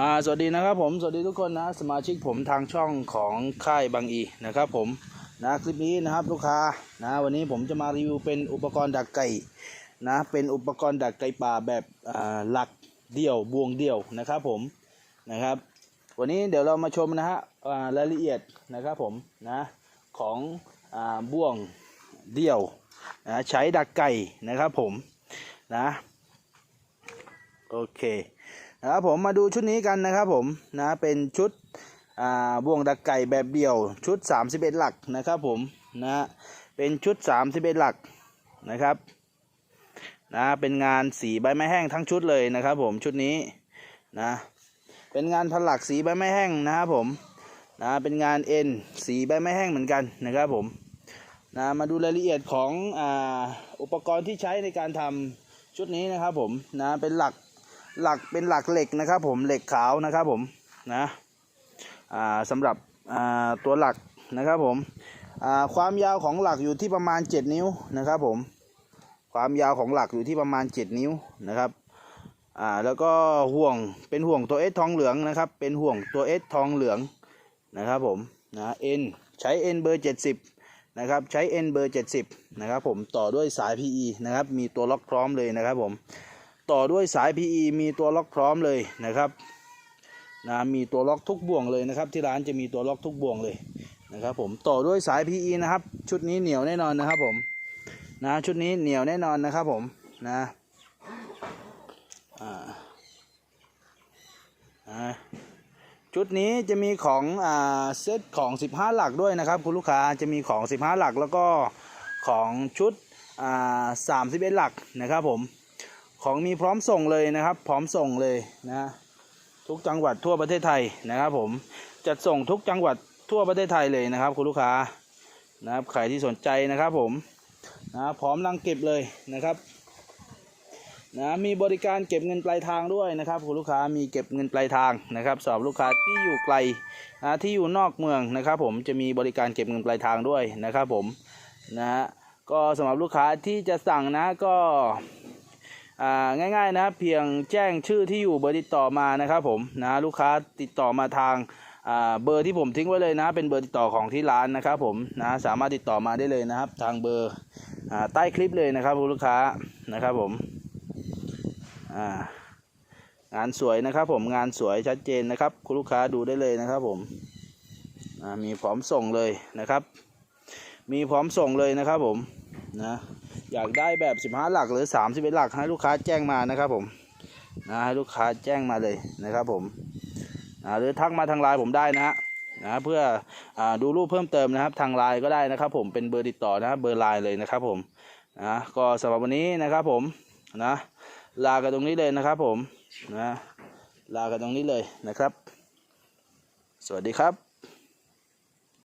อ่าสวัสดีนะครับผมสวัสดีทุกคนนะสมาชิกผมทางช่องของค่ายบางอีนะครับผมนะคลิปนี้นะครับลูกค้านะวันนี้ผมจะมารีวิวเป็นอุปกรณ์ดักไก่นะเป็นอุปกรณ์ดักไก่ป่าแบบอ่าหลักเดี่ยวบวงเดี่ยวนะครับผมนะครับ วันนี้เดี๋ยวเรามาชมนะฮะอ่ารายละเอียดนะครับผมนะของอ่าบ่วงเดี่ยวนะใช้ดักไก่นะครับผมนะโอเค นะครับผมมาดูชุดนี้กันนะครับผมนะเป็นชุดอ่าบ่วงดักไก่แบบเดี่ยวชุด 31 หลักนะครับผมนะเป็นชุด 31 หลักนะครับนะเป็นงานสีใบไม้แห้งทั้งชุดเลยนะครับผมชุดนี้นะเป็นงานผลักสีใบไม้แห้งนะครับผมนะเป็นงานเอ็นสีใบไม้แห้งเหมือนกันนะครับผมนะมาดูรายละเอียดของอ่าอุปกรณ์ที่ใช้ในการทำชุดนี้นะครับผมนะเป็นหลัก หลักเป็นหลักเหล็กนะครับผมเหล็กขาวนะครับผมนะสำหรับตัวหลักนะครับผมความยาวของหลักอยู่ที่ประมาณ 7 นิ้วนะครับผมความยาวของหลักอยู่ที่ประมาณ 7 นิ้วนะครับอ่าแล้วก็ห่วงเป็นห่วงตัวเอสทองเหลืองนะครับเป็นห่วงตัวเอสทองเหลืองนะครับผมนะเอ็นใช้เอ็นเบอร์ 70นะครับใช้เอ็นเบอร์ 70นะครับผมต่อด้วยสาย PE นะครับมีตัวล็อกพร้อมเลยนะครับผม ต่อด้วยสาย PE มีตัวล็อกพร้อมเลยนะครับนะมีตัวล็อกทุกบ่วงเลยนะครับที่ร้านจะมีตัวล็อกทุกบ่วงเลยนะครับผมต่อด้วยสาย PE นะครับ ชุดนี้เหนียวแน่นอนนะครับผมนะชุดนี้เหนียวแน่นอนนะครับผมนะอ่าอ่าชุดนี้จะมีของอ่าเซตของ 15 หลักด้วยนะครับ คุณลูกค้าจะมีของ 15 หลักแล้วก็ของชุดอ่า31หลักนะครับผม ของมีพร้อมส่งเลยนะครับ พร้อมส่งเลยนะทุกจังหวัดทั่วประเทศไทยนะครับ ผมจัดส่งทุกจังหวัดทั่วประเทศไทยเลยนะครับ คุณลูกค้านะครับใครที่สนใจนะครับ ผมนะพร้อมรังเก็บเลยนะครับนะมีบริการเก็บเงินปลายทางด้วยนะครับคุณลูกค้ามีเก็บเงินปลายทางนะครับสำหรับลูกค้าที่อยู่ไกลนะที่อยู่นอกเมืองนะครับ ผมจะมีบริการเก็บเงินปลายทางด้วยนะครับ ผมนะฮะก็สำหรับลูกค้าที่จะสั่งนะก็ ง่ายๆนะเพียงแจ้งชื่อที่อยู่เบอร์ติดต่อมานะครับผมนะลูกค้าติดต่อมาทางเบอร์ที่ผมทิ้งไว้เลยนะ เป็นเบอร์ติดต่อของที่ร้านนะครับผมนะสามารถติดต่อมาได้เลยนะครับ ทางเบอร์อใต้คลิปเลยนะครับคุณลูกค้านะครับผมงานสวยนะครับผมงานสวยชัดเจนนะครับ คุณลูกค้าดูได้เลยนะครับผมมีพร้อมส่งเลยนะครับ มีพร้อมส่งเลยนะครับผมนะ อยากได้แบบ 15 หลักหรือ31หลักให้ลูกค้าแจ้งมานะครับผมนะให้ลูกค้าแจ้งมาเลยนะครับผมนะหรือทักมาทางไลน์ผมได้นะฮะนะเพื่ออดูรูปเพิ่มเติมนะครับ ทางไลน์ก็ได้นะครับ ผมเป็นเบอร์ติดต่อนะเบอร์ไลน์เลยนะครับผมนะก็สำหรับวันนี้นะครับผมนะลากันตรงนี้เลยนะครับผมนะลากันตรงนี้เลยนะครับ สวัสดีครับ